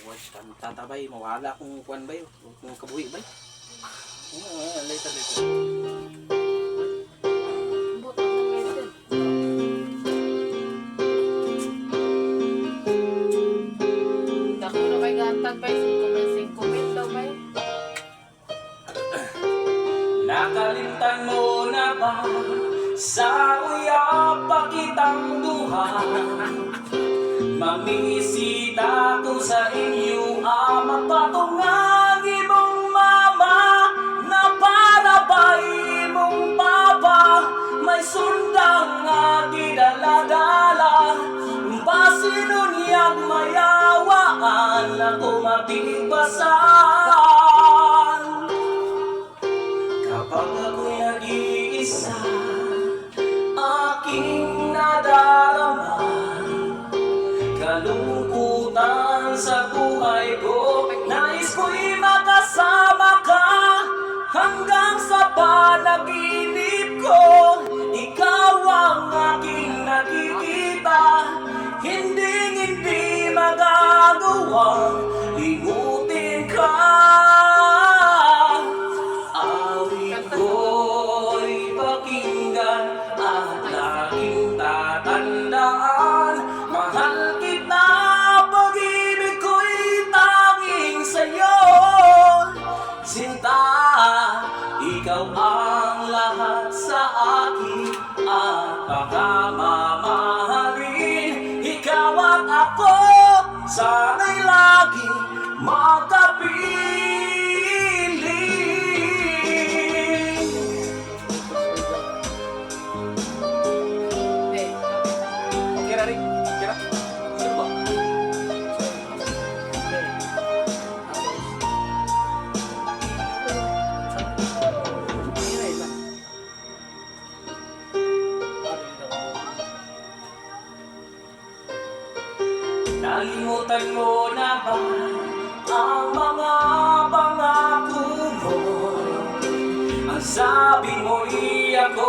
Watch kan tatabay, mawala kung kuan ba yun, kung kabuhi ba yun. Ah, later, later. Ambot ang medicine. Dako na may gantag ba? 5 mil, 5 mil daw ba? Nakalimtan mo na ba sa uyap pa kitang duha? Mamisita ko sa inyo ama patungang imong mama na para ba imong papa. May sundang nga gidaladala Basinunyag mayawaan ako matibasan ko'y pakinggan At laging tatandaan. Mahal kita, pag-ibig ko'y tanging sa'yo. Sinta, ikaw ang lahat sa akin At baka mamahalin. Ikaw at ako, sana'y laging Nalimutan mo na ba ang mga pangako mo? Ang sabi mo ako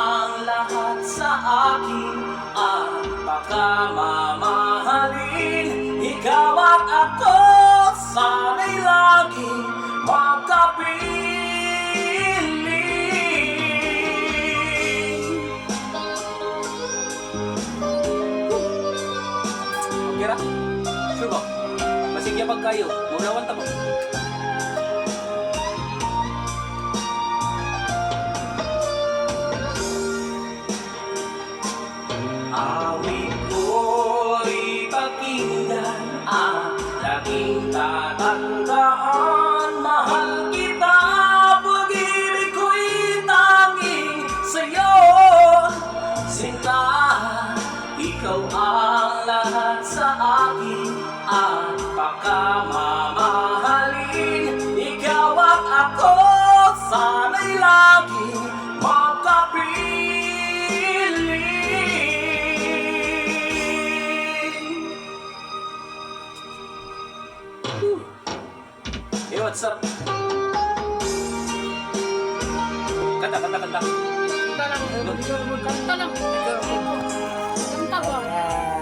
ang lahat sa akin At baka mamahalin Ikaw at ako, sana'y laging magkapiling Okay ra? Sure kayo. Maunawan ta? Tatandaan Salamat, sir. Kanta, kanta, kanta. Kanta lang. Kanta lang. Kanta lang. Kanta lang. Ah.